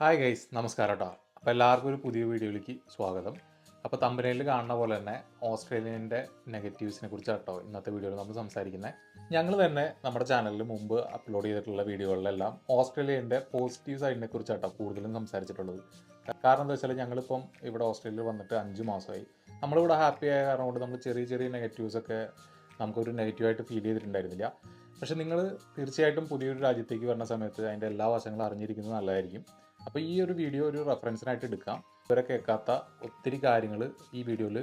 Hi guys നമസ്കാരം കേട്ടോ അപ്പോൾ എല്ലാവർക്കും ഒരു പുതിയ വീഡിയോയിലേക്ക് സ്വാഗതം. അപ്പോൾ തമ്പനയിൽ കാണുന്ന പോലെ തന്നെ ഓസ്ട്രേലിയന്റെ നെഗറ്റീവ്സിനെ കുറിച്ച് കേട്ടോ ഇന്നത്തെ വീഡിയോയിൽ നമ്മൾ സംസാരിക്കുന്നത് ഞങ്ങൾ തന്നെ നമ്മുടെ ചാനലിൽ മുമ്പ് അപ്ലോഡ് ചെയ്തിട്ടുള്ള വീഡിയോകളിലെല്ലാം ഓസ്ട്രേലിയന്റെ പോസിറ്റീവ് സൈഡിനെ കുറിച്ചാട്ടോ കൂടുതലും സംസാരിച്ചിട്ടുള്ളത്. കാരണം എന്താ വെച്ചാൽ ഞങ്ങളിപ്പം ഇവിടെ ഓസ്ട്രേലിയയിൽ വന്നിട്ട് അഞ്ച് മാസമായി. നമ്മളിവിടെ ഹാപ്പി ആയ കാരണം കൊണ്ട് നമ്മൾ ചെറിയ ചെറിയ നെഗറ്റീവ്സൊക്കെ നമുക്കൊരു നെഗറ്റീവായിട്ട് ഫീൽ ചെയ്തിട്ടുണ്ടായിരുന്നില്ല. പക്ഷേ നിങ്ങൾ തീർച്ചയായിട്ടും പുതിയൊരു രാജ്യത്തേക്ക് വരുന്ന സമയത്ത് അതിന്റെ എല്ലാ വശങ്ങളും അറിഞ്ഞിരിക്കുന്നത് നല്ലതായിരിക്കും. അപ്പോൾ ഈ ഒരു വീഡിയോ ഒരു റെഫറൻസിനായിട്ട് എടുക്കാം. ഇവരെ കേൾക്കാത്ത ഒത്തിരി കാര്യങ്ങൾ ഈ വീഡിയോയിൽ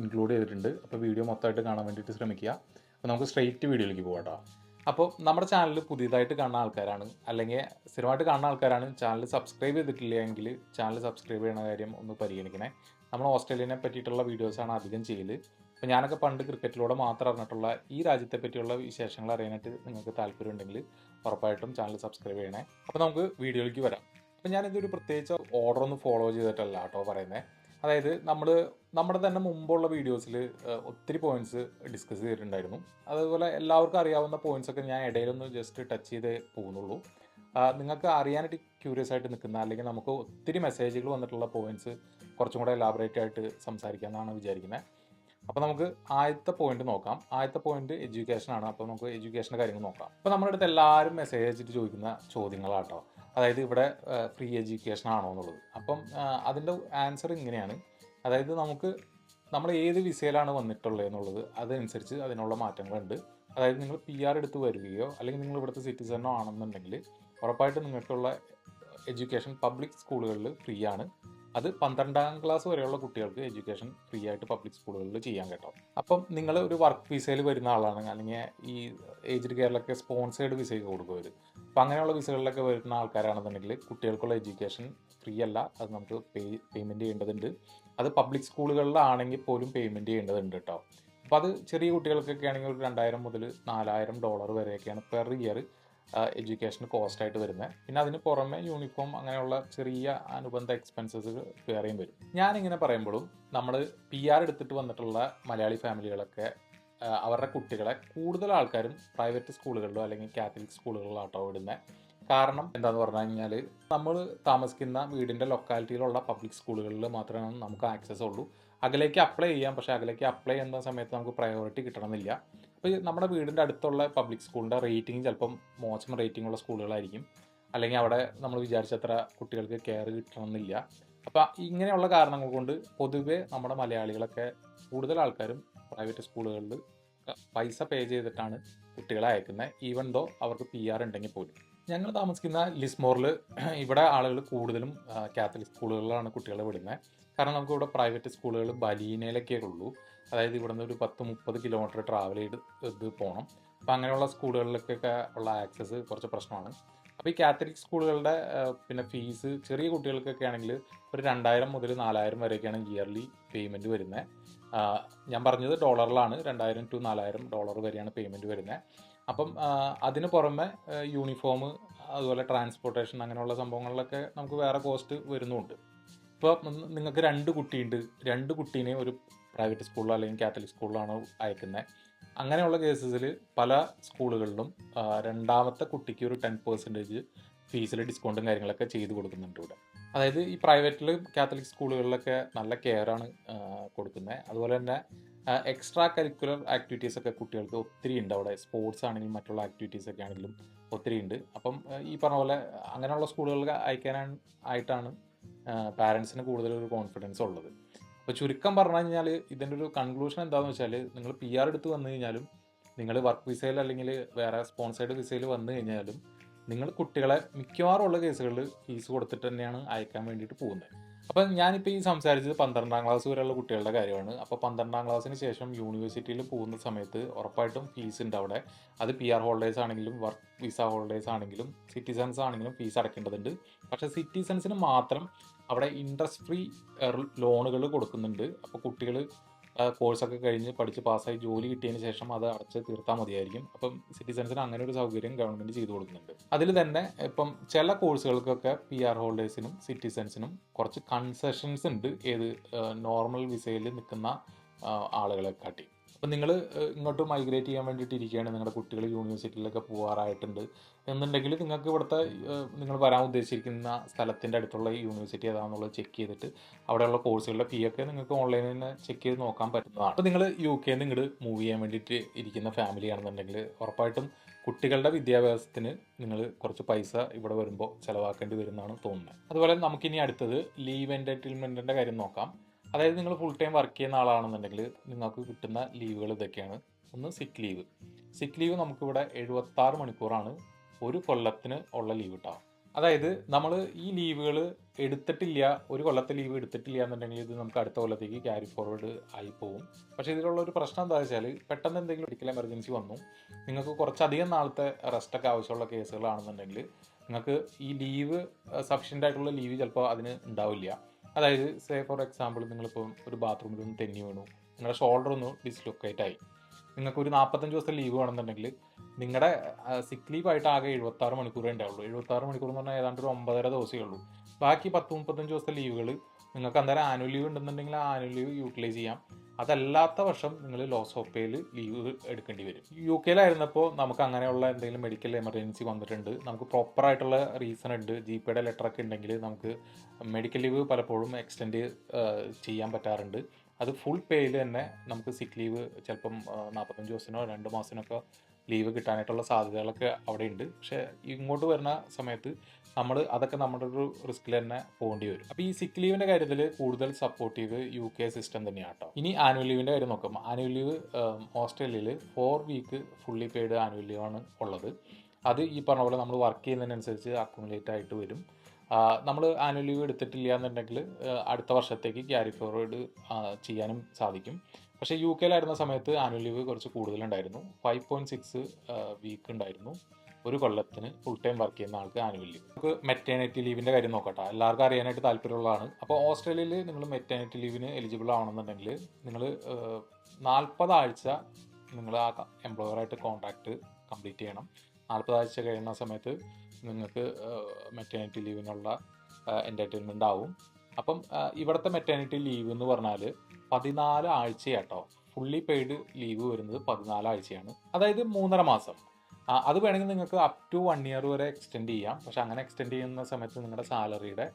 ഇൻക്ലൂഡ് ചെയ്തിട്ടുണ്ട്. അപ്പോൾ വീഡിയോ മൊത്തമായിട്ട് കാണാൻ വേണ്ടിയിട്ട് ശ്രമിക്കുക. അപ്പോൾ നമുക്ക് സ്ട്രെയിറ്റ് വീഡിയോയിലേക്ക് പോകാം കേട്ടോ അപ്പോൾ നമ്മുടെ ചാനൽ പുതിയതായിട്ട് കാണുന്ന ആൾക്കാരാണ് അല്ലെങ്കിൽ സ്ഥിരമായിട്ട് കാണുന്ന ആൾക്കാരാണ് ചാനൽ സബ്സ്ക്രൈബ് ചെയ്തിട്ടില്ലെങ്കിൽ ചാനൽ സബ്സ്ക്രൈബ് ചെയ്യുന്ന കാര്യം ഒന്ന് പരിഗണിക്കണേ. നമ്മൾ ഓസ്ട്രേലിയനെ പറ്റിയിട്ടുള്ള വീഡിയോസാണ് അധികം ചെയ്യൽ അപ്പോൾ ഞാനൊക്കെ പണ്ട് ക്രിക്കറ്റിലൂടെ മാത്രം അറിഞ്ഞിട്ടുള്ള ഈ രാജ്യത്തെ പറ്റിയുള്ള വിശേഷങ്ങൾ അറിയാനായിട്ട് നിങ്ങൾക്ക് താല്പര്യമുണ്ടെങ്കിൽ ഉറപ്പായിട്ടും ചാനൽ സബ്സ്ക്രൈബ് ചെയ്യണേ. അപ്പോൾ നമുക്ക് വീഡിയോയിലേക്ക് വരാം. അപ്പോൾ ഇതൊരു പ്രത്യേകിച്ച് ഓർഡർ ഒന്ന് ഫോളോ ചെയ്തിട്ടല്ല കേട്ടോ പറയുന്നത് അതായത് നമ്മൾ നമ്മുടെ തന്നെ മുമ്പുള്ള വീഡിയോസിൽ ഒത്തിരി പോയിന്റ്സ് ഡിസ്കസ് ചെയ്തിട്ടുണ്ടായിരുന്നു. അതുപോലെ എല്ലാവർക്കും അറിയാവുന്ന പോയിന്റ്സ് ഒക്കെ ഞാൻ ഇടയിലൊന്ന് ജസ്റ്റ് ടച്ച് ചെയ്തേ പോകുന്നുള്ളൂ. നിങ്ങൾക്ക് അറിയാനായിട്ട് ക്യൂരിയസ് ആയിട്ട് നിൽക്കുന്ന അല്ലെങ്കിൽ നമുക്ക് ഒത്തിരി മെസ്സേജുകൾ വന്നിട്ടുള്ള പോയിന്റ്സ് കുറച്ചും കൂടെ എലാബറേറ്റ് ആയിട്ട് സംസാരിക്കാമെന്നാണ് വിചാരിക്കുന്നത് അപ്പോൾ നമുക്ക് ആദ്യത്തെ പോയിന്റ് നോക്കാം. ആദ്യത്തെ പോയിന്റ് എഡ്യൂക്കേഷൻ ആണ്. അപ്പോൾ നമുക്ക് എഡ്യൂക്കേഷന്റെ കാര്യങ്ങൾ നോക്കാം. അപ്പോൾ നമ്മുടെ അടുത്ത് എല്ലാവരും മെസ്സേജ് അയച്ചിട്ട് ചോദിക്കുന്ന ചോദ്യങ്ങളാട്ടോ. അതായത് ഇവിടെ ഫ്രീ എഡ്യൂക്കേഷൻ ആണോ എന്നുള്ളത്. അപ്പം അതിന്റെ ആൻസർ ഇങ്ങനെയാണ്. അതായത് നമുക്ക് നമ്മൾ ഏത് വിസയിലാണ് വന്നിട്ടുള്ളത് എന്നുള്ളത് അതനുസരിച്ച് അതിനുള്ള മാറ്റങ്ങളുണ്ട്. അതായത് നിങ്ങൾ പി ആർ എടുത്ത് വരികയോ അല്ലെങ്കിൽ നിങ്ങൾ ഇവിടുത്തെ സിറ്റിസണോ ആണെന്നുണ്ടെങ്കിൽ ഉറപ്പായിട്ടും നിങ്ങൾക്കുള്ള എഡ്യൂക്കേഷൻ പബ്ലിക് സ്കൂളുകളിൽ ഫ്രീ ആണ്. അത് പന്ത്രണ്ടാം ക്ലാസ് വരെയുള്ള കുട്ടികൾക്ക് എഡ്യൂക്കേഷൻ ഫ്രീ ആയിട്ട് പബ്ലിക് സ്കൂളുകളിൽ ചെയ്യാൻ കേട്ടോ. അപ്പം നിങ്ങൾ ഒരു വർക്ക് വിസയിൽ വരുന്ന ആളാണ് അല്ലെങ്കിൽ ഈ ഏജ്ഡ് കെയറിലൊക്കെ സ്പോൺസേഡ് വിസയൊക്കെ കൊടുക്കും അപ്പം അങ്ങനെയുള്ള വിസകളിലൊക്കെ വരുന്ന ആൾക്കാരാണെന്നുണ്ടെങ്കിൽ കുട്ടികൾക്കുള്ള എഡ്യൂക്കേഷൻ ഫ്രീ അല്ല അത് നമുക്ക് പേ പേയ്മെന്റ് ചെയ്യേണ്ടതുണ്ട്. അത് പബ്ലിക് സ്കൂളുകളിലാണെങ്കിൽ പോലും പേയ്മെന്റ് ചെയ്യേണ്ടതുണ്ട് കേട്ടോ. അപ്പോൾ അത് ചെറിയ കുട്ടികൾക്കൊക്കെ ആണെങ്കിൽ ഒരു രണ്ടായിരം മുതൽ നാലായിരം ഡോളർ വരെയൊക്കെയാണ് പെർ ഇയർ എഡ്യൂക്കേഷന് കോസ്റ്റ് ആയിട്ട് വരുന്നത് പിന്നെ അതിന് പുറമെ യൂണിഫോം അങ്ങനെയുള്ള ചെറിയ അനുബന്ധ എക്സ്പെൻസസ് വേറെയും വരും. ഞാനിങ്ങനെ പറയുമ്പോഴും നമ്മൾ പി ആർ എടുത്തിട്ട് വന്നിട്ടുള്ള മലയാളി ഫാമിലികളൊക്കെ അവരുടെ കുട്ടികളെ കൂടുതൽ ആൾക്കാരും പ്രൈവറ്റ് സ്കൂളുകളിലോ അല്ലെങ്കിൽ കാത്തലിക് സ്കൂളുകളിലോട്ടോ വിടുന്നത് കാരണം എന്താന്ന് പറഞ്ഞു കഴിഞ്ഞാൽ നമ്മൾ താമസിക്കുന്ന വീടിന്റെ ലൊക്കാലിറ്റിയിലുള്ള പബ്ലിക് സ്കൂളുകളിൽ മാത്രമേ നമുക്ക് ആക്സസ് ഉള്ളൂ. അകലേക്ക് അപ്ലൈ ചെയ്യാം. പക്ഷേ അകലേക്ക് അപ്ലൈ ചെയ്യുന്ന സമയത്ത് നമുക്ക് പ്രയോറിറ്റി കിട്ടണമെന്നില്ല. അപ്പോൾ നമ്മുടെ വീടിന്റെ അടുത്തുള്ള പബ്ലിക് സ്കൂളിന്റെ റേറ്റിംഗ് ചിലപ്പം മോശം റേറ്റിംഗ് ഉള്ള സ്കൂളുകളായിരിക്കും. അല്ലെങ്കിൽ അവിടെ നമ്മൾ വിചാരിച്ചത്ര കുട്ടികൾക്ക് കെയർ കിട്ടണമെന്നില്ല. അപ്പോൾ ഇങ്ങനെയുള്ള കാരണങ്ങൾ കൊണ്ട് പൊതുവെ നമ്മുടെ മലയാളികളൊക്കെ കൂടുതൽ ആൾക്കാരും പ്രൈവറ്റ് സ്കൂളുകളിൽ പൈസ പേ ചെയ്തിട്ടാണ് കുട്ടികളെ അയക്കുന്നത് ഈവൻ ദോ അവർക്ക് പി ആർ ഉണ്ടെങ്കിൽ പോലും. ഞങ്ങൾ താമസിക്കുന്ന ലിസ്മോറിൽ ഇവിടെ ആളുകൾ കൂടുതലും കാത്തലിക് സ്കൂളുകളിലാണ് കുട്ടികളെ വിടുന്നത് കാരണം നമുക്ക് ഇവിടെ പ്രൈവറ്റ് സ്കൂളുകൾ ബലീനയിലൊക്കെ ഉള്ളൂ. അതായത് ഇവിടെ നിന്ന് ഒരു പത്ത് മുപ്പത് കിലോമീറ്റർ ട്രാവൽ ചെയ്ത് ഇത് പോകണം അപ്പോൾ അങ്ങനെയുള്ള സ്കൂളുകളിലേക്കൊക്കെ ഉള്ള ആക്സസ് കുറച്ച് പ്രശ്നമാണ്. അപ്പോൾ ഈ കാത്തലിക് സ്കൂളുകളുടെ പിന്നെ ഫീസ് ചെറിയ കുട്ടികൾക്കൊക്കെ ആണെങ്കിൽ ഒരു രണ്ടായിരം മുതൽ നാലായിരം വരെയൊക്കെയാണ് ഇയർലി പേയ്മെന്റ് വരുന്നത് ഞാൻ പറഞ്ഞത് ഡോളറിലാണ് രണ്ടായിരം ടു നാലായിരം ഡോളർ വരെയാണ് പേയ്മെന്റ് വരുന്നത് അപ്പം അതിന് പുറമെ യൂണിഫോം അതുപോലെ ട്രാൻസ്പോർട്ടേഷൻ അങ്ങനെയുള്ള സംഭവങ്ങളിലൊക്കെ നമുക്ക് വേറെ കോസ്റ്റ് വരുന്നുമുണ്ട് ഇപ്പോൾ നിങ്ങൾക്ക് രണ്ട് കുട്ടിയുണ്ട്. രണ്ട് കുട്ടീനെ ഒരു പ്രൈവറ്റ് സ്കൂളിലോ അല്ലെങ്കിൽ കാത്തലിക് സ്കൂളിലാണ് അയക്കുന്നത് അങ്ങനെയുള്ള കേസസിൽ പല സ്കൂളുകളിലും രണ്ടാമത്തെ കുട്ടിക്ക് ഒരു ടെൻ പെർസെന്റേജ് ഫീസിൽ ഡിസ്കൗണ്ടും കാര്യങ്ങളൊക്കെ ചെയ്ത് കൊടുക്കുന്നുണ്ട് ഇവിടെ. അതായത് ഈ പ്രൈവറ്റിൽ കാത്തലിക് സ്കൂളുകളിലൊക്കെ നല്ല കെയറാണ് കൊടുക്കുന്നത് അതുപോലെ തന്നെ എക്സ്ട്രാ കരിക്കുലർ ആക്ടിവിറ്റീസ് ഒക്കെ കുട്ടികൾക്ക് ഒത്തിരി ഉണ്ട് അവിടെ. സ്പോർട്സ് ആണെങ്കിലും മറ്റുള്ള ആക്ടിവിറ്റീസ് ഒക്കെ ആണെങ്കിലും ഒത്തിരി ഉണ്ട്. അപ്പം ഈ പറഞ്ഞ പോലെ അങ്ങനെയുള്ള സ്കൂളുകൾ അയക്കാനാണ് ആയിട്ടാണ് പാരൻസിന് കൂടുതൽ ഒരു കോൺഫിഡൻസ് ഉള്ളത്. അപ്പോൾ ചുരുക്കം പറഞ്ഞു കഴിഞ്ഞാൽ ഇതിന്റെ ഒരു കൺക്ലൂഷൻ എന്താണെന്ന് വെച്ചാൽ നിങ്ങൾ പി ആർ എടുത്ത് വന്നു കഴിഞ്ഞാലും നിങ്ങൾ വർക്ക് വിസയിൽ അല്ലെങ്കിൽ വേറെ സ്പോൺസേഡ് വിസയിൽ വന്നു കഴിഞ്ഞാലും നിങ്ങൾ കുട്ടികളെ മിക്കവാറും ഉള്ള കേസുകളിൽ ഫീസ് കൊടുത്തിട്ട് തന്നെയാണ് അയക്കാൻ വേണ്ടിയിട്ട് പോകുന്നത്. അപ്പം ഞാനിപ്പോൾ ഈ സംസാരിച്ചത് പന്ത്രണ്ടാം ക്ലാസ് വരെയുള്ള കുട്ടികളുടെ കാര്യമാണ്. അപ്പോൾ പന്ത്രണ്ടാം ക്ലാസ്സിന് ശേഷം യൂണിവേഴ്സിറ്റിയിൽ പോകുന്ന സമയത്ത് ഉറപ്പായിട്ടും ഫീസ് ഉണ്ട് അവിടെ. അത് പി ആർ ഹോൾഡേഴ്സ് ആണെങ്കിലും വർക്ക് വിസ ഹോൾഡേഴ്സ് ആണെങ്കിലും സിറ്റിസൺസ് ആണെങ്കിലും ഫീസ് അടയ്ക്കേണ്ടതുണ്ട്. പക്ഷേ സിറ്റിസൺസിന് മാത്രം അവിടെ ഇൻട്രസ്റ്റ് ഫ്രീ ലോണുകൾ കൊടുക്കുന്നുണ്ട്. അപ്പോൾ കുട്ടികൾ കോഴ്സൊക്കെ കഴിഞ്ഞ് പഠിച്ച് പാസ്സായി ജോലി കിട്ടിയതിന് ശേഷം അത് അടച്ച് തീർത്താൽ മതിയായിരിക്കും. അപ്പം സിറ്റിസൺസിന് അങ്ങനെ ഒരു സൗകര്യം ഗവൺമെന്റ് ചെയ്തു കൊടുക്കുന്നുണ്ട്. അതിൽ തന്നെ ഇപ്പം ചില കോഴ്സുകൾക്കൊക്കെ പി ആർ ഹോൾഡേഴ്സിനും സിറ്റിസൺസിനും കുറച്ച് കൺസെഷൻസ് ഉണ്ട്. ഏത് നോർമൽ വിസയിൽ നിൽക്കുന്ന ആളുകളെ കാട്ടി അപ്പം നിങ്ങൾ ഇങ്ങോട്ട് മൈഗ്രേറ്റ് ചെയ്യാൻ വേണ്ടിയിട്ട് ഇരിക്കുകയാണ്. നിങ്ങളുടെ കുട്ടികൾ യൂണിവേഴ്സിറ്റിയിലൊക്കെ പോകാറായിട്ടുണ്ട് എന്നുണ്ടെങ്കിൽ നിങ്ങൾക്ക് ഇവിടുത്തെ നിങ്ങൾ വരാൻ ഉദ്ദേശിക്കുന്ന സ്ഥലത്തിന്റെ അടുത്തുള്ള യൂണിവേഴ്സിറ്റി ഏതാണെന്നുള്ളത് ചെക്ക് ചെയ്തിട്ട് അവിടെയുള്ള കോഴ്സുകളുടെ ഫീ ഒക്കെ നിങ്ങൾക്ക് ഓൺലൈനിൽ തന്നെ ചെക്ക് ചെയ്ത് നോക്കാൻ പറ്റുന്നതാണ്. അപ്പോൾ നിങ്ങൾ യു കെ ഇങ്ങോട്ട് മൂവ് ചെയ്യാൻ വേണ്ടിയിട്ട് ഇരിക്കുന്ന ഫാമിലി ആണെന്നുണ്ടെങ്കിൽ ഉറപ്പായിട്ടും കുട്ടികളുടെ വിദ്യാഭ്യാസത്തിന് നിങ്ങൾ കുറച്ച് പൈസ ഇവിടെ വരുമ്പോൾ ചിലവാക്കേണ്ടി വരുന്നതാണ് തോന്നുന്നത്. അതുപോലെ നമുക്കിനി അടുത്തത് ലീവ് എന്റർടൈൻമെന്റിന്റെ കാര്യം നോക്കാം. അതായത് നിങ്ങൾ ഫുൾ ടൈം വർക്ക് ചെയ്യുന്ന ആളാണെന്നുണ്ടെങ്കിൽ നിങ്ങൾക്ക് കിട്ടുന്ന ലീവുകൾ ഇതൊക്കെയാണ്. ഒന്ന് സിക്ക് ലീവ് സിക്ക് ലീവ് നമുക്കിവിടെ എഴുപത്താറ് മണിക്കൂറാണ് ഒരു കൊല്ലത്തിന് ഉള്ള ലീവ് കിട്ടാം അതായത് നമ്മൾ ഈ ലീവുകൾ എടുത്തിട്ടില്ല ഒരു കൊല്ലത്തെ ലീവ് എടുത്തിട്ടില്ല എന്നുണ്ടെങ്കിൽ ഇത് നമുക്ക് അടുത്ത കൊല്ലത്തേക്ക് ക്യാരി ഫോർവേഡ് ആയി പോകും പക്ഷേ ഇതിലുള്ള ഒരു പ്രശ്നം എന്താ വെച്ചാൽ പെട്ടെന്ന് എന്തെങ്കിലും മെഡിക്കൽ എമർജൻസി വന്നു നിങ്ങൾക്ക് കുറച്ചധികം നാളത്തെ റെസ്റ്റൊക്കെ ആവശ്യമുള്ള കേസുകളാണെന്നുണ്ടെങ്കിൽ നിങ്ങൾക്ക് ഈ ലീവ് സഫീഷ്യന്റ് ആയിട്ടുള്ള ലീവ് ചിലപ്പോൾ അതിന് ഉണ്ടാവില്ല. അതായത് സേ ഫോർ എക്സാമ്പിൾ നിങ്ങളിപ്പോൾ ഒരു ബാത്റൂമിൽ ഒന്ന് തെന്നി വീണു. നിങ്ങളുടെ ഷോൾഡർ ഒന്ന് ഡിസ്ലൊക്കേറ്റ് ആയി. നിങ്ങൾക്ക് ഒരു നാൽപ്പത്തഞ്ച് ദിവസത്തെ ലീവ് വേണമെന്നുണ്ടെങ്കിൽ നിങ്ങളുടെ സിക്ക് ലീവ് ആയിട്ട് ആകെ എഴുപത്താറ് മണിക്കൂറേ ഉണ്ടാവുള്ളൂ. എഴുപത്താറ് മണിക്കൂർ എന്ന് പറഞ്ഞാൽ ഏതാണ്ട് ഒരു ഒമ്പതര ദിവസമേ ഉള്ളൂ. ബാക്കി പത്ത് മുപ്പത്തഞ്ച് ദിവസത്തെ ലീവുകൾ നിങ്ങൾക്ക് അന്നേരം ആനുവൽ ലീവ് ഉണ്ടെന്നുണ്ടെങ്കിൽ ആ ആനുവൽ ലീവ് യൂട്ടിലൈസ് ചെയ്യാം. അതല്ലാത്ത വർഷം നിങ്ങൾ ലോസ് ഓഫ് പേയിൽ ലീവ് എടുക്കേണ്ടി വരും. യു കെയിലായിരുന്നപ്പോൾ നമുക്ക് അങ്ങനെയുള്ള എന്തെങ്കിലും മെഡിക്കൽ എമർജൻസി വന്നിട്ടുണ്ട്. നമുക്ക് പ്രോപ്പറായിട്ടുള്ള റീസൺ ഉണ്ട്. ജി പിയുടെ ലെറ്ററൊക്കെ ഉണ്ടെങ്കിൽ നമുക്ക് മെഡിക്കൽ ലീവ് പലപ്പോഴും എക്സ്റ്റെൻഡ് ചെയ്യാൻ പറ്റാറുണ്ട്. അത് ഫുൾ പേയിൽ തന്നെ നമുക്ക് സിക്ക് ലീവ് ചിലപ്പം നാൽപ്പത്തഞ്ച് ദിവസത്തിനോ രണ്ട് മാസത്തിനൊക്കെ ലീവ് കിട്ടാനായിട്ടുള്ള സാധ്യതകളൊക്കെ അവിടെ ഉണ്ട് പക്ഷേ ഇങ്ങോട്ട് വരുന്ന സമയത്ത് നമ്മൾ അതൊക്കെ നമ്മുടെ ഒരു റിസ്കിൽ തന്നെ പോകേണ്ടി വരും. അപ്പോൾ ഈ സിക്ക് ലീവിന്റെ കാര്യത്തിൽ കൂടുതൽ സപ്പോർട്ടീവ് യു കെ സിസ്റ്റം തന്നെയാണ് കേട്ടോ ഇനി ആനുവൽ ലീവിന്റെ കാര്യം നോക്കാം. ആനുവൽ ലീവ് ഓസ്ട്രേലിയയിൽ four week fully paid annual ലീവാണ് ഉള്ളത്. അത് ഈ പറഞ്ഞ പോലെ നമ്മൾ വർക്ക് ചെയ്യുന്നതിനനുസരിച്ച് അക്കുമുലേറ്റ് ആയിട്ട് വരും. നമ്മൾ ആനുവൽ ലീവ് എടുത്തിട്ടില്ല എന്നുണ്ടെങ്കിൽ അടുത്ത വർഷത്തേക്ക് ക്യാരി ഫോർവേഡ് ചെയ്യാനും സാധിക്കും. പക്ഷേ യു കെയിലായിരുന്ന സമയത്ത് ആനുവൽ ലീവ് കുറച്ച് കൂടുതലുണ്ടായിരുന്നു. ഫൈവ് പോയിന്റ് സിക്സ് വീക്ക് ഉണ്ടായിരുന്നു. ഒരു കൊല്ലത്തിന് ഫുൾ ടൈം വർക്ക് ചെയ്യുന്ന ആൾക്ക് ആനുവൽ ലീവ്. നമുക്ക് മെറ്റേണിറ്റി ലീവിന്റെ കാര്യം നോക്കട്ടെ. എല്ലാവർക്കും അറിയാനായിട്ട് താല്പര്യമുള്ളതാണ്. അപ്പോൾ ഓസ്ട്രേലിയയിൽ നിങ്ങൾ മെറ്റേണിറ്റി ലീവിന് എലിജിബിൾ ആവണമെന്നുണ്ടെങ്കിൽ നിങ്ങൾ നാൽപ്പത് ആഴ്ച നിങ്ങൾ ആ എംപ്ലോയറായിട്ട് കോൺട്രാക്റ്റ് കംപ്ലീറ്റ് ചെയ്യണം. നാൽപ്പത് ആഴ്ച കഴിയുന്ന സമയത്ത് നിങ്ങൾക്ക് മെറ്റേണിറ്റി ലീവിനുള്ള എന്റർടൈൻമെന്റ് ആവും. അപ്പം ഇവിടുത്തെ മെറ്റേണിറ്റി ലീവ് എന്ന് പറഞ്ഞാൽ പതിനാല് ആഴ്ചയാട്ടോ. ഫുള്ളി പെയ്ഡ് ലീവ് വരുന്നത് പതിനാല് ആഴ്ചയാണ്. അതായത് മൂന്നര മാസം. അത് വേണമെങ്കിൽ നിങ്ങൾക്ക് അപ് ടു വൺ ഇയർ വരെ എക്സ്റ്റെൻഡ് ചെയ്യാം. പക്ഷെ അങ്ങനെ എക്സ്റ്റെൻഡ് ചെയ്യുന്ന സമയത്ത് നിങ്ങളുടെ സാലറിയുടെ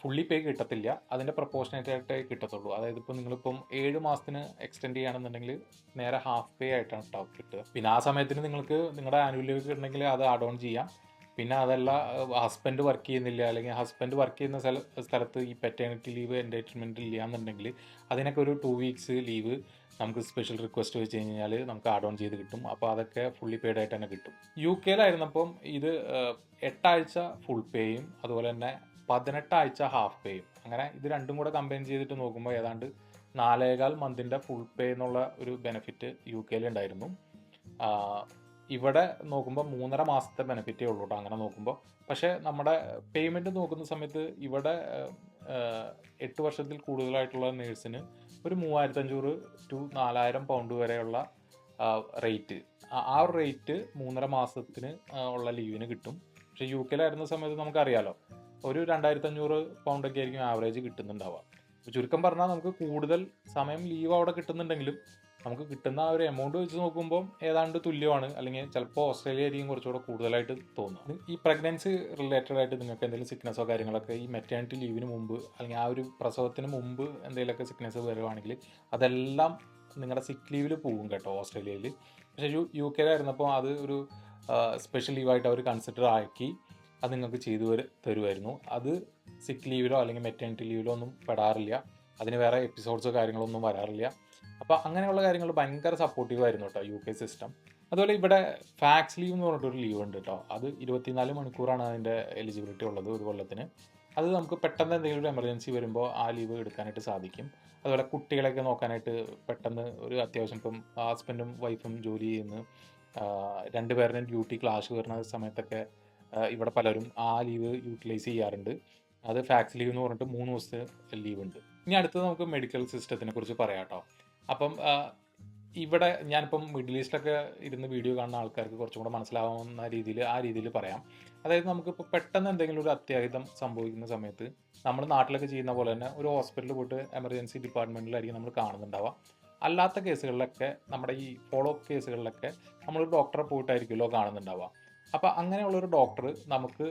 ഫുള്ളി പേ കിട്ടത്തില്ല. അതിന്റെ പ്രപ്പോർഷനേറ്റ് ആയിട്ടേ കിട്ടത്തുള്ളൂ. അതായത് ഇപ്പോൾ നിങ്ങളിപ്പം ഏഴ് മാസത്തിന് എക്സ്റ്റെൻഡ് ചെയ്യുകയാണെന്നുണ്ടെങ്കിൽ നേരെ ഹാഫ് പേ ആയിട്ടാണ് ടോപ്പ് കിട്ടുക. പിന്നെ ആ സമയത്തിന് നിങ്ങൾക്ക് നിങ്ങളുടെ ആനുവൽ ലീവ് കിട്ടണമെങ്കിൽ അത് ആഡ് ഓൺ ചെയ്യാം. പിന്നെ അതല്ല ഹസ്ബൻഡ് വർക്ക് ചെയ്യുന്നില്ല അല്ലെങ്കിൽ ഹസ്ബൻഡ് വർക്ക് ചെയ്യുന്ന സ്ഥല സ്ഥലത്ത് ഈ പെറ്റേണിറ്റി ലീവ് എന്റേറ്റ്മെന്റ് ഇല്ല എന്നുണ്ടെങ്കിൽ അതിനൊക്കെ ഒരു ടു വീക്സ് ലീവ് നമുക്ക് സ്പെഷ്യൽ റിക്വസ്റ്റ് വെച്ച് കഴിഞ്ഞാൽ നമുക്ക് ആഡ് ഓൺ ചെയ്ത് കിട്ടും. അപ്പോൾ അതൊക്കെ ഫുള്ളി പെയ്ഡ് ആയിട്ട് തന്നെ കിട്ടും. യു കെയിലായിരുന്നപ്പം ഇത് എട്ടാഴ്ച ഫുൾ പേയും അതുപോലെ തന്നെ പതിനെട്ടാഴ്ച ഹാഫ് പേയും അങ്ങനെ ഇത് രണ്ടും കൂടെ കമ്പൈൻ ചെയ്തിട്ട് നോക്കുമ്പോൾ ഏതാണ്ട് നാലേകാൽ മന്തിന്റെ ഫുൾ പേ എന്നുള്ള ഒരു ബെനിഫിറ്റ് യു കെയിൽ ഉണ്ടായിരുന്നു ഇവിടെ നോക്കുമ്പോൾ മൂന്നര മാസത്തെ ബെനിഫിറ്റേ ഉള്ളൂ കേട്ടോ അങ്ങനെ നോക്കുമ്പോൾ പക്ഷേ നമ്മുടെ പേയ്മെന്റ് നോക്കുന്ന സമയത്ത് ഇവിടെ എട്ട് വർഷത്തിൽ കൂടുതലായിട്ടുള്ള നേഴ്സിന് ഒരു മൂവായിരത്തഞ്ഞൂറ് ടു നാലായിരം പൗണ്ട് വരെയുള്ള റേറ്റ് ആ ഒരു റേറ്റ് മൂന്നര മാസത്തിന് ഉള്ള ലീവിന് കിട്ടും. പക്ഷേ യു കെയിലായിരുന്ന സമയത്ത് നമുക്കറിയാലോ ഒരു രണ്ടായിരത്തഞ്ഞൂറ് പൗണ്ടൊക്കെ ആയിരിക്കും ആവറേജ് കിട്ടുന്നുണ്ടാവുക. ചുരുക്കം പറഞ്ഞാൽ നമുക്ക് കൂടുതൽ സമയം ലീവ് അവിടെ കിട്ടുന്നുണ്ടെങ്കിലും നമുക്ക് കിട്ടുന്ന ആ ഒരു എമൗണ്ട് വെച്ച് നോക്കുമ്പോൾ ഏതാണ്ട് തുല്യമാണ്. അല്ലെങ്കിൽ ചിലപ്പോൾ ഓസ്ട്രേലിയ ആയിരിക്കും കുറച്ചുകൂടെ കൂടുതലായിട്ട് തോന്നുന്നത്. ഈ പ്രഗ്നൻസി റിലേറ്റഡ് ആയിട്ട് നിങ്ങൾക്ക് എന്തെങ്കിലും സിക്നസ്സോ കാര്യങ്ങളൊക്കെ ഈ മെറ്റേണിറ്റി ലീവിന് മുമ്പ് അല്ലെങ്കിൽ ആ ഒരു പ്രസവത്തിന് മുമ്പ് എന്തെങ്കിലുമൊക്കെ സിക്നസ് വരുവാണെങ്കിൽ അതെല്ലാം നിങ്ങളുടെ സിക്ക് ലീവിൽ പോകും കേട്ടോ ഓസ്ട്രേലിയയിൽ പക്ഷേ യു യു കെയിലായിരുന്നപ്പോൾ അത് ഒരു സ്പെഷ്യൽ ലീവായിട്ട് അവർ കൺസിഡർ ആക്കി അത് നിങ്ങൾക്ക് ചെയ്തു തരുമായിരുന്നു അത് സിക്ക് ലീവിലോ അല്ലെങ്കിൽ മെറ്റേണിറ്റി ലീവിലോ ഒന്നും പെടാറില്ല. അതിന് വേറെ എപ്പിസോഡ്സോ കാര്യങ്ങളൊന്നും വരാറില്ല. അപ്പോൾ അങ്ങനെയുള്ള കാര്യങ്ങൾ ഭയങ്കര സപ്പോർട്ടീവ് ആയിരുന്നു കേട്ടോ യു കെ സിസ്റ്റം അതുപോലെ ഇവിടെ ഫാക്സ് ലീവ് എന്ന് പറഞ്ഞിട്ടൊരു ലീവ് ഉണ്ട് കേട്ടോ. അത് ഇരുപത്തിനാല് മണിക്കൂറാണ് അതിന്റെ എലിജിബിലിറ്റി ഉള്ളത് ഒരു കൊല്ലത്തിന്. അത് നമുക്ക് പെട്ടെന്ന് എന്തെങ്കിലും ഒരു എമർജൻസി വരുമ്പോൾ ആ ലീവ് എടുക്കാനായിട്ട് സാധിക്കും. അതുപോലെ കുട്ടികളെയൊക്കെ നോക്കാനായിട്ട് പെട്ടെന്ന് ഒരു അത്യാവശ്യം ഇപ്പം ഹസ്ബൻഡും വൈഫും ജോലി ചെയ്യുന്ന രണ്ടുപേരുടെയും ഡ്യൂട്ടി ക്ലാസ് വരുന്ന സമയത്തൊക്കെ ഇവിടെ പലരും ആ ലീവ് യൂട്ടിലൈസ് ചെയ്യാറുണ്ട്. അത് ഫാക്സ് ലീവ് എന്ന് പറഞ്ഞിട്ട് മൂന്ന് ദിവസത്തെ ലീവ് ഉണ്ട്. ഇനി അടുത്തത് നമുക്ക് മെഡിക്കൽ സിസ്റ്റത്തിനെ കുറിച്ച് പറയാം കേട്ടോ. അപ്പം ഇവിടെ ഞാനിപ്പം മിഡിൽ ഈസ്റ്റിലൊക്കെ ഇരുന്ന് വീഡിയോ കാണുന്ന ആൾക്കാർക്ക് കുറച്ചും കൂടെ മനസ്സിലാവുന്ന രീതിയിൽ ആ രീതിയിൽ പറയാം. അതായത് നമുക്കിപ്പോൾ പെട്ടെന്ന് എന്തെങ്കിലും ഒരു അത്യാഹിതം സംഭവിക്കുന്ന സമയത്ത് നമ്മൾ നാട്ടിലൊക്കെ ചെയ്യുന്ന പോലെ തന്നെ ഒരു ഹോസ്പിറ്റലിൽ പോയിട്ട് എമർജൻസി ഡിപ്പാർട്ട്മെന്റിലായിരിക്കും നമ്മൾ കാണുന്നുണ്ടാവുക. അല്ലാത്ത കേസുകളിലൊക്കെ നമ്മുടെ ഈ ഫോളോ അപ്പ് കേസുകളിലൊക്കെ നമ്മൾ ഡോക്ടറെ പോയിട്ടായിരിക്കുമല്ലോ കാണുന്നുണ്ടാവുക. അപ്പോൾ അങ്ങനെയുള്ളൊരു ഡോക്ടർ നമുക്ക്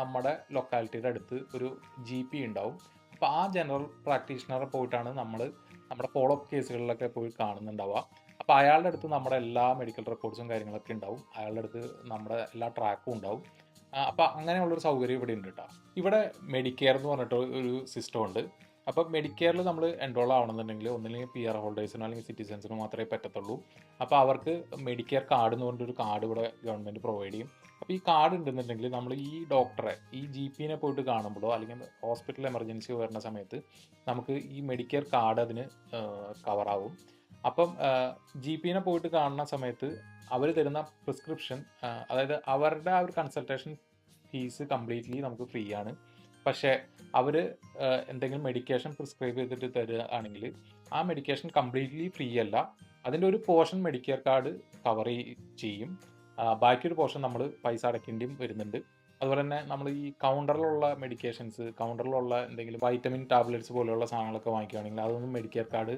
നമ്മുടെ ലൊക്കാലിറ്റിയുടെ അടുത്ത് ഒരു ജി പി ഉണ്ടാവും. അപ്പോൾ ആ ജനറൽ പ്രാക്ടീഷണറെ പോയിട്ടാണ് നമ്മൾ നമ്മുടെ ഫോളോ അപ്പ് കേസുകളിലൊക്കെ പോയി കാണുന്നുണ്ടാവുക അപ്പോൾ അയാളുടെ അടുത്ത് നമ്മുടെ എല്ലാ മെഡിക്കൽ റെക്കോർഡ്സും കാര്യങ്ങളൊക്കെ ഉണ്ടാവും. അയാളുടെ അടുത്ത് നമ്മുടെ എല്ലാ ട്രാക്കും ഉണ്ടാവും. അപ്പോൾ അങ്ങനെയുള്ളൊരു സൗകര്യം ഇവിടെ ഉണ്ട് കേട്ടോ ഇവിടെ മെഡിക്കെയർ എന്ന് പറഞ്ഞിട്ട് ഒരു സിസ്റ്റം ഉണ്ട്. അപ്പോൾ മെഡിക്കെയറിൽ നമ്മൾ എൻറോൾ ആവണമെന്നുണ്ടെങ്കിൽ ഒന്നില്ലെങ്കിൽ പി ആർ ഹോൾഡേഴ്സിനോ അല്ലെങ്കിൽ സിറ്റിസൻസിനോ മാത്രമേ പറ്റത്തുള്ളൂ. അപ്പോൾ അവർക്ക് മെഡിക്കെയർ കാർഡ് എന്ന് പറഞ്ഞിട്ടൊരു കാർഡ് ഇവിടെ ഗവൺമെന്റ് പ്രൊവൈഡ് ചെയ്യും. അപ്പോൾ ഈ കാർഡ് ഉണ്ടെന്നുണ്ടെങ്കിൽ നമ്മൾ ഈ ഡോക്ടറെ ഈ ജി പിനെ പോയിട്ട് കാണുമ്പോഴോ അല്ലെങ്കിൽ ഹോസ്പിറ്റൽ എമർജൻസി വരുന്ന സമയത്ത് നമുക്ക് ഈ മെഡിക്കെയർ കാർഡ് അതിന് കവറാവും അപ്പം ജി പിനെ പോയിട്ട് കാണുന്ന സമയത്ത് അവർ തരുന്ന പ്രിസ്ക്രിപ്ഷൻ അതായത് അവരുടെ ആ ഒരു കൺസൾട്ടേഷൻ ഫീസ് കംപ്ലീറ്റ്ലി നമുക്ക് ഫ്രീ ആണ്. പക്ഷേ അവർ എന്തെങ്കിലും മെഡിക്കേഷൻ പ്രിസ്ക്രൈബ് ചെയ്തിട്ട് തരികയാണെങ്കിൽ ആ മെഡിക്കേഷൻ കംപ്ലീറ്റ്ലി ഫ്രീ അല്ല. അതിന്റെ ഒരു പോർഷൻ മെഡിക്കെയർ കാർഡ് കവർ ചെയ്യും. ബാക്കിയൊരു പോർഷൻ നമ്മൾ പൈസ അടയ്ക്കേണ്ടിയും വരുന്നുണ്ട്. അതുപോലെ തന്നെ നമ്മൾ ഈ കൗണ്ടറിലുള്ള മെഡിക്കേഷൻസ് കൗണ്ടറിലുള്ള എന്തെങ്കിലും വൈറ്റമിൻ ടാബ്ലറ്റ്സ് പോലെയുള്ള സാധനങ്ങളൊക്കെ വാങ്ങിക്കുകയാണെങ്കിൽ അതൊന്നും മെഡിക്കെയർ കാർഡ്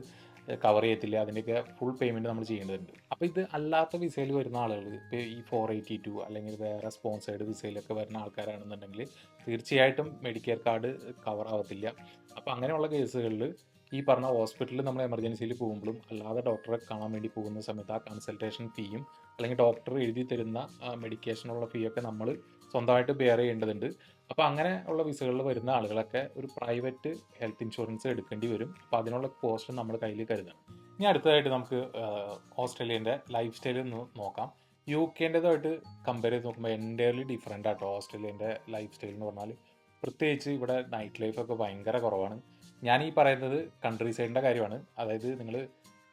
കവർ ചെയ്യത്തില്ല. അതിന്റെയൊക്കെ ഫുൾ പേയ്മെന്റ് നമ്മൾ ചെയ്യേണ്ടതുണ്ട്. അപ്പോൾ ഇത് അല്ലാത്ത വിസയിൽ വരുന്ന ആളുകൾ ഇപ്പോൾ ഈ ഫോർ എയ്റ്റി ടു അല്ലെങ്കിൽ വേറെ സ്പോൺസേഡ് വിസയിലൊക്കെ വരുന്ന ആൾക്കാരാണെന്നുണ്ടെങ്കിൽ തീർച്ചയായിട്ടും മെഡിക്കെയർ കാർഡ് കവർ ആവത്തില്ല. അപ്പോൾ അങ്ങനെയുള്ള കേസുകളിൽ ഈ പറഞ്ഞ ഹോസ്പിറ്റലിൽ നമ്മൾ എമർജൻസിയിൽ പോകുമ്പോഴും അല്ലാതെ ഡോക്ടറെ കാണാൻ വേണ്ടി പോകുന്ന സമയത്ത് ആ കൺസൾട്ടേഷൻ ഫീയും അല്ലെങ്കിൽ ഡോക്ടർ എഴുതി തരുന്ന മെഡിക്കേഷനുള്ള ഫീ ഒക്കെ നമ്മൾ സ്വന്തമായിട്ട് ബെയർ ചെയ്യേണ്ടതുണ്ട്. അപ്പോൾ അങ്ങനെ ഉള്ള വിസകളിൽ വരുന്ന ആളുകളൊക്കെ ഒരു പ്രൈവറ്റ് ഹെൽത്ത് ഇൻഷുറൻസ് എടുക്കേണ്ടി വരും. അപ്പോൾ അതിനുള്ള കോസ്റ്റ് നമ്മൾ കയ്യിൽ കരുതണം. ഇനി അടുത്തതായിട്ട് നമുക്ക് ഓസ്ട്രേലിയന്റെ ലൈഫ് സ്റ്റൈൽ ഒന്ന് നോക്കാം. യു കെന്റേതായിട്ട് കമ്പയർ ചെയ്ത് നോക്കുമ്പോൾ എന്റയർലി ഡിഫറെന്റ് ആട്ടോ ഓസ്ട്രേലിയന്റെ ലൈഫ് സ്റ്റൈൽ എന്ന് പറഞ്ഞാൽ പ്രത്യേകിച്ച് ഇവിടെ നൈറ്റ് ലൈഫൊക്കെ ഭയങ്കര കുറവാണ്. ഞാൻ ഈ പറയുന്നത് കൺട്രി സൈഡിന്റെ കാര്യമാണ്. അതായത് നിങ്ങൾ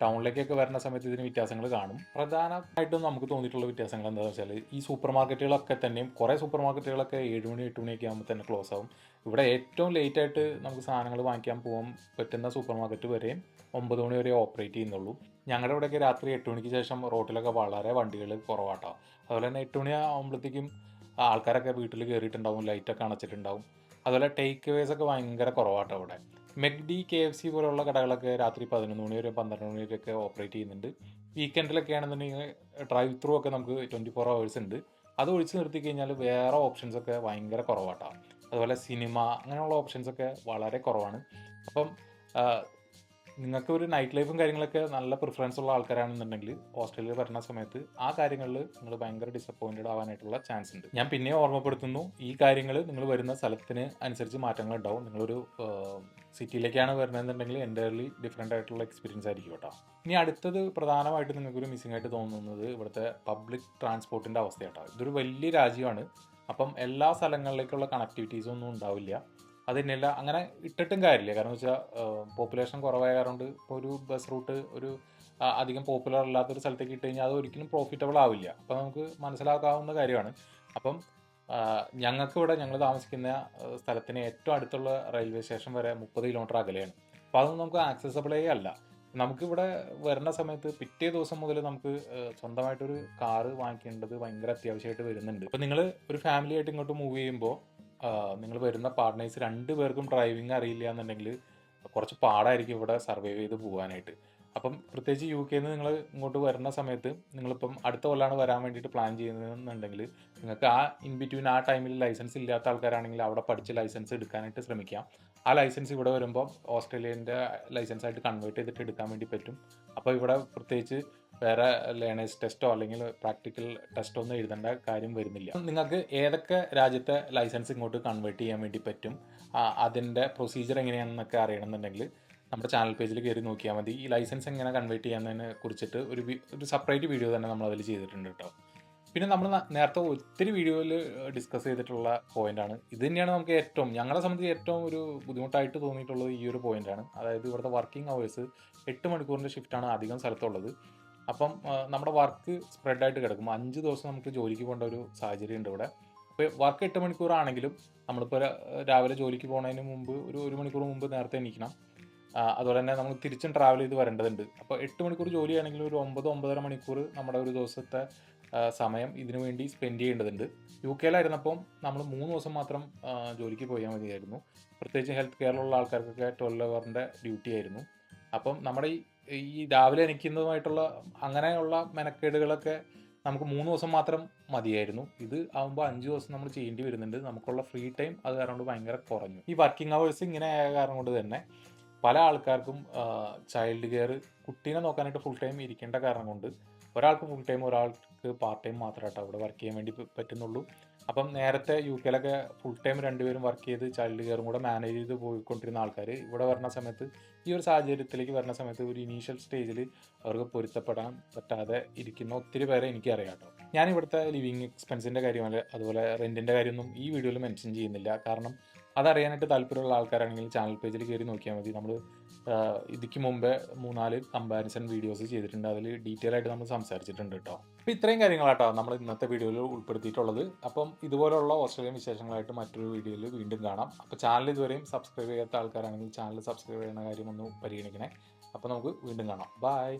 ടൗണിലേക്കൊക്കെ വരുന്ന സമയത്ത് ഇതിന് വ്യത്യാസങ്ങൾ കാണും. പ്രധാനമായിട്ടും നമുക്ക് തോന്നിയിട്ടുള്ള വ്യത്യാസങ്ങൾ എന്താണെന്ന് വെച്ചാൽ ഈ സൂപ്പർ മാർക്കറ്റുകളൊക്കെ തന്നെയും കുറേ സൂപ്പർ മാർക്കറ്റുകളൊക്കെ ഏഴ് മണി എട്ട് മണിയൊക്കെ ആകുമ്പോൾ തന്നെ ക്ലോസ് ആവും. ഇവിടെ ഏറ്റവും ലേറ്റ് ആയിട്ട് നമുക്ക് സാധനങ്ങൾ വാങ്ങിക്കാൻ പോകാൻ പറ്റുന്ന സൂപ്പർ മാർക്കറ്റ് വരെയും ഒമ്പത് മണി വരെ ഓപ്പറേറ്റ് ചെയ്യുന്നുള്ളൂ. ഞങ്ങളുടെ ഇവിടെയൊക്കെ രാത്രി എട്ട് മണിക്ക് ശേഷം റോട്ടിലൊക്കെ വളരെ വണ്ടികൾ കുറവാട്ടോ. അതുപോലെ തന്നെ എട്ട് മണി ആകുമ്പോഴത്തേക്കും ആൾക്കാരൊക്കെ വീട്ടിൽ കയറിയിട്ടുണ്ടാവും ലൈറ്റൊക്കെ അണച്ചിട്ടുണ്ടാവും. അതുപോലെ ടേക്ക് വേസ് ഒക്കെ ഭയങ്കര കുറവാട്ടോ അവിടെ മെഗ്ഡി കെ എഫ് സി പോലുള്ള കടകളൊക്കെ രാത്രി പതിനൊന്ന് മണി വരെ പന്ത്രണ്ട് മണി വരെയൊക്കെ ഓപ്പറേറ്റ് ചെയ്യുന്നുണ്ട്. വീക്കെൻഡിലൊക്കെ ആണെന്നുണ്ടെങ്കിൽ ഡ്രൈവ് ത്രൂ ഒക്കെ നമുക്ക് ട്വന്റി ഫോർ അവേഴ്സ് ഉണ്ട്. അത് ഒഴിച്ച് നിർത്തി കഴിഞ്ഞാൽ വേറെ ഓപ്ഷൻസ് ഒക്കെ ഭയങ്കര കുറവാട്ടാണ് അതുപോലെ സിനിമ അങ്ങനെയുള്ള ഓപ്ഷൻസ് ഒക്കെ വളരെ കുറവാണ്. അപ്പം നിങ്ങൾക്ക് ഒരു നൈറ്റ് ലൈഫും കാര്യങ്ങളൊക്കെ നല്ല പ്രിഫറൻസ് ഉള്ള ആൾക്കാരാണെന്നുണ്ടെങ്കിൽ ഓസ്ട്രേലിയ വരുന്ന സമയത്ത് ആ കാര്യങ്ങളിൽ നിങ്ങൾ ഭയങ്കര ഡിസപ്പോയിന്റഡ് ആവാനായിട്ടുള്ള ചാൻസ് ഉണ്ട്. ഞാൻ പിന്നെ ഓർമ്മപ്പെടുത്തുന്നു ഈ കാര്യങ്ങൾ നിങ്ങൾ വരുന്ന സ്ഥലത്തിന് അനുസരിച്ച് മാറ്റങ്ങൾ ഉണ്ടാവും. നിങ്ങളൊരു സിറ്റിയിലേക്കാണ് വരുന്നതെന്നുണ്ടെങ്കിൽ എന്റയർലി ഡിഫറെന്റ് ആയിട്ടുള്ള എക്സ്പീരിയൻസ് ആയിരിക്കും കേട്ടോ. ഇനി അടുത്തത് പ്രധാനമായിട്ട് നിങ്ങൾക്കൊരു മിസ്സിംഗ് ആയിട്ട് തോന്നുന്നത് ഇവിടുത്തെ പബ്ലിക് ട്രാൻസ്പോർട്ടിന്റെ അവസ്ഥയാട്ടോ. ഇതൊരു വലിയ രാജ്യമാണ്. അപ്പം എല്ലാ സ്ഥലങ്ങളിലേക്കുള്ള കണക്ടിവിറ്റീസും ഒന്നും ഉണ്ടാവില്ല. അത് തന്നെയല്ല അങ്ങനെ ഇട്ടിട്ടും കാര്യമില്ല. കാരണം വെച്ചാൽ പോപ്പുലേഷൻ കുറവായ കാരണം ഇപ്പോൾ ഒരു ബസ് റൂട്ട് ഒരു അധികം പോപ്പുലർ അല്ലാത്തൊരു സ്ഥലത്തേക്ക് ഇട്ട് കഴിഞ്ഞാൽ അത് ഒരിക്കലും പ്രോഫിറ്റബിൾ ആവില്ല. അപ്പം നമുക്ക് മനസ്സിലാക്കാവുന്ന കാര്യമാണ്. അപ്പം ഞങ്ങൾക്ക് ഇവിടെ ഞങ്ങൾ താമസിക്കുന്ന സ്ഥലത്തിന് ഏറ്റവും അടുത്തുള്ള റെയിൽവേ സ്റ്റേഷൻ വരെ മുപ്പത് കിലോമീറ്റർ അകലെയാണ്. അപ്പോൾ അതൊന്നും നമുക്ക് ആക്സസബിളേ അല്ല. നമുക്കിവിടെ വരുന്ന സമയത്ത് പിറ്റേ ദിവസം മുതൽ നമുക്ക് സ്വന്തമായിട്ടൊരു കാറ് വാങ്ങിക്കേണ്ടത് ഭയങ്കര അത്യാവശ്യമായിട്ട് വരുന്നുണ്ട്. അപ്പോൾ നിങ്ങൾ ഒരു ഫാമിലിയായിട്ട് ഇങ്ങോട്ട് മൂവ് ചെയ്യുമ്പോൾ നിങ്ങൾ വരുന്ന പാർട്ട്നേഴ്സ് രണ്ട് പേർക്കും ഡ്രൈവിംഗ് അറിയില്ല എന്നുണ്ടെങ്കിൽ കുറച്ച് പാടായിരിക്കും ഇവിടെ സർവൈവ് ചെയ്ത് പോകാനായിട്ട് അപ്പം പ്രത്യേകിച്ച് യു കെയിൽ നിന്ന് നിങ്ങൾ ഇങ്ങോട്ട് വരുന്ന സമയത്ത് നിങ്ങളിപ്പം അടുത്ത കൊല്ലാണ് വരാൻ വേണ്ടിയിട്ട് പ്ലാൻ ചെയ്യുന്നതെന്നുണ്ടെങ്കിൽ നിങ്ങൾക്ക് ആ ഇൻ ബിറ്റ്വീൻ ആ ടൈമിൽ ലൈസൻസ് ഇല്ലാത്ത ആൾക്കാരാണെങ്കിൽ അവിടെ പഠിച്ച് ലൈസൻസ് എടുക്കാനായിട്ട് ശ്രമിക്കാം. ആ ലൈസൻസ് ഇവിടെ വരുമ്പോൾ ഓസ്ട്രേലിയന്റെ ലൈസൻസായിട്ട് കൺവേർട്ട് ചെയ്തിട്ട് എടുക്കാൻ വേണ്ടി പറ്റും. അപ്പോൾ ഇവിടെ പ്രത്യേകിച്ച് വേറെ ലേണേഴ്സ് ടെസ്റ്റോ അല്ലെങ്കിൽ പ്രാക്ടിക്കൽ ടെസ്റ്റോ ഒന്നും എഴുതേണ്ട കാര്യം വരുന്നില്ല. നിങ്ങൾക്ക് ഏതൊക്കെ രാജ്യത്തെ ലൈസൻസ് ഇങ്ങോട്ട് കൺവേർട്ട് ചെയ്യാൻ വേണ്ടി പറ്റും? അതിന്റെ പ്രൊസീജിയർ എങ്ങനെയാണെന്നൊക്കെ അറിയണമെന്നുണ്ടെങ്കിൽ നമ്മുടെ ചാനൽ പേജിൽ കയറി നോക്കിയാൽ മതി. ഈ ലൈസൻസ് എങ്ങനെ കൺവേർട്ട് ചെയ്യാമെന്നതിനെ കുറിച്ചിട്ട് ഒരു ഒരു സെപ്പറേറ്റ് വീഡിയോ തന്നെ നമ്മൾ അതിൽ ചെയ്തിട്ടുണ്ട് കേട്ടോ. പിന്നെ നമ്മൾ നേരത്തെ ഒത്തിരി വീഡിയോയിൽ ഡിസ്കസ് ചെയ്തിട്ടുള്ള പോയിന്റാണ് ഇത് തന്നെയാണ് നമുക്ക് ഏറ്റവും ഞങ്ങളെ സംബന്ധിച്ച് ഏറ്റവും ഒരു ബുദ്ധിമുട്ടായിട്ട് തോന്നിയിട്ടുള്ളത് ഈ ഒരു പോയിന്റാണ് അതായത് ഇവിടുത്തെ വർക്കിംഗ് അവേഴ്സ് എട്ട് മണിക്കൂറിന്റെ ഷിഫ്റ്റാണ് അധികം സ്ഥലത്തുള്ളത്. അപ്പം നമ്മുടെ വർക്ക് സ്പ്രെഡായിട്ട് കിടക്കും. അഞ്ച് ദിവസം നമുക്ക് ജോലിക്ക് പോകേണ്ട ഒരു സാഹചര്യം ഉണ്ട് ഇവിടെ. അപ്പോൾ വർക്ക് എട്ട് മണിക്കൂറാണെങ്കിലും നമ്മളിപ്പോൾ രാവിലെ ജോലിക്ക് പോകുന്നതിന് മുമ്പ് ഒരു ഒരു മണിക്കൂർ മുമ്പ് നേരത്തെ എണീക്കണം. അതുപോലെ തന്നെ നമ്മൾ തിരിച്ചും ട്രാവൽ ചെയ്ത് വരേണ്ടതുണ്ട്. അപ്പോൾ എട്ട് മണിക്കൂർ ജോലി ജോലിയാണെങ്കിൽ ഒരു ഒമ്പത് ഒമ്പതര മണിക്കൂർ നമ്മുടെ ഒരു ദിവസത്തെ സമയം ഇതിനു വേണ്ടി സ്പെൻഡ് ചെയ്യേണ്ടതുണ്ട്. യു കെയിലായിരുന്നപ്പം നമ്മൾ മൂന്ന് ദിവസം മാത്രം ജോലിക്ക് പോയാൽ മതിയായിരുന്നു. പ്രത്യേകിച്ച് ഹെൽത്ത് കെയറിലുള്ള ആൾക്കാർക്കൊക്കെ ട്വൽവ് അവറിന്റെ ഡ്യൂട്ടി ആയിരുന്നു. അപ്പം നമ്മുടെ ഈ ഈ രാവിലെ എണീക്കുന്നതുമായിട്ടുള്ള അങ്ങനെയുള്ള മെനക്കേടുകളൊക്കെ നമുക്ക് മൂന്ന് ദിവസം മാത്രം മതിയായിരുന്നു. ഇത് ആകുമ്പോൾ അഞ്ച് ദിവസം നമ്മൾ ചെയ്യേണ്ടി വരുന്നുണ്ട്. നമുക്കുള്ള ഫ്രീ ടൈം അത് കാരണം കൊണ്ട് ഭയങ്കര കുറഞ്ഞു. ഈ വർക്കിംഗ് അവേഴ്സ് ഇങ്ങനെ ആയ കാരണം കൊണ്ട് തന്നെ പല ആൾക്കാർക്കും ചൈൽഡ് കെയർ കുട്ടീനെ നോക്കാനായിട്ട് ഫുൾ ടൈം ഇരിക്കേണ്ട കാരണം കൊണ്ട് ഒരാൾക്ക് ഫുൾ ടൈം ഒരാൾക്ക് പാർട്ട് ടൈം മാത്രമായിട്ട് അവിടെ വർക്ക് ചെയ്യാൻ വേണ്ടി പറ്റുന്നുള്ളൂ. അപ്പം നേരത്തെ യു കെയിലൊക്കെ ഫുൾ ടൈം രണ്ടുപേരും വർക്ക് ചെയ്ത് ചൈൽഡ് കെയറും കൂടെ മാനേജ് ചെയ്ത് പോയിക്കൊണ്ടിരുന്ന ആൾക്കാർ ഇവിടെ വരുന്ന സമയത്ത് ഈ ഒരു സാഹചര്യത്തിലേക്ക് വരുന്ന സമയത്ത് ഒരു ഇനീഷ്യൽ സ്റ്റേജിൽ അവർക്ക് പൊരുത്തപ്പെടാൻ പറ്റാതെ ഇരിക്കുന്ന ഒത്തിരി പേരെ എനിക്കറിയാം കേട്ടോ. ഞാൻ ഇവിടുത്തെ ലിവിങ് എക്സ്പെൻസിന്റെ കാര്യമല്ല അതുപോലെ റെന്റിന്റെ കാര്യമൊന്നും ഈ വീഡിയോയിൽ മെൻഷൻ ചെയ്യുന്നില്ല. കാരണം അതറിയാനായിട്ട് താല്പര്യമുള്ള ആൾക്കാരാണെങ്കിൽ ചാനൽ പേജിൽ കയറി നോക്കിയാൽ മതി. നമ്മൾ ഇതിക്ക് മുമ്പേ മൂന്നാൽ കമ്പാരിസൺ വീഡിയോസ് ചെയ്തിട്ടുണ്ട്. അതിൽ ഡീറ്റെയിൽ ആയിട്ട് നമ്മൾ സംസാരിച്ചിട്ടുണ്ട് കേട്ടോ അപ്പോൾ ഇത്രയും കാര്യങ്ങളാട്ടോ നമ്മൾ ഇന്നത്തെ വീഡിയോയിൽ ഉൾപ്പെടുത്തിയിട്ടുള്ളത്. അപ്പം ഇതുപോലുള്ള ഓസ്ട്രേലിയൻ വിശേഷങ്ങളായിട്ട് മറ്റൊരു വീഡിയോയിൽ വീണ്ടും കാണാം. അപ്പോൾ ചാനൽ ഇതുവരെയും സബ്സ്ക്രൈബ് ചെയ്യാത്ത ആൾക്കാരാണെങ്കിൽ ചാനൽ സബ്സ്ക്രൈബ് ചെയ്യുന്ന കാര്യം ഒന്ന് പരിഗണിക്കണേ. അപ്പോൾ നമുക്ക് വീണ്ടും കാണാം. ബൈ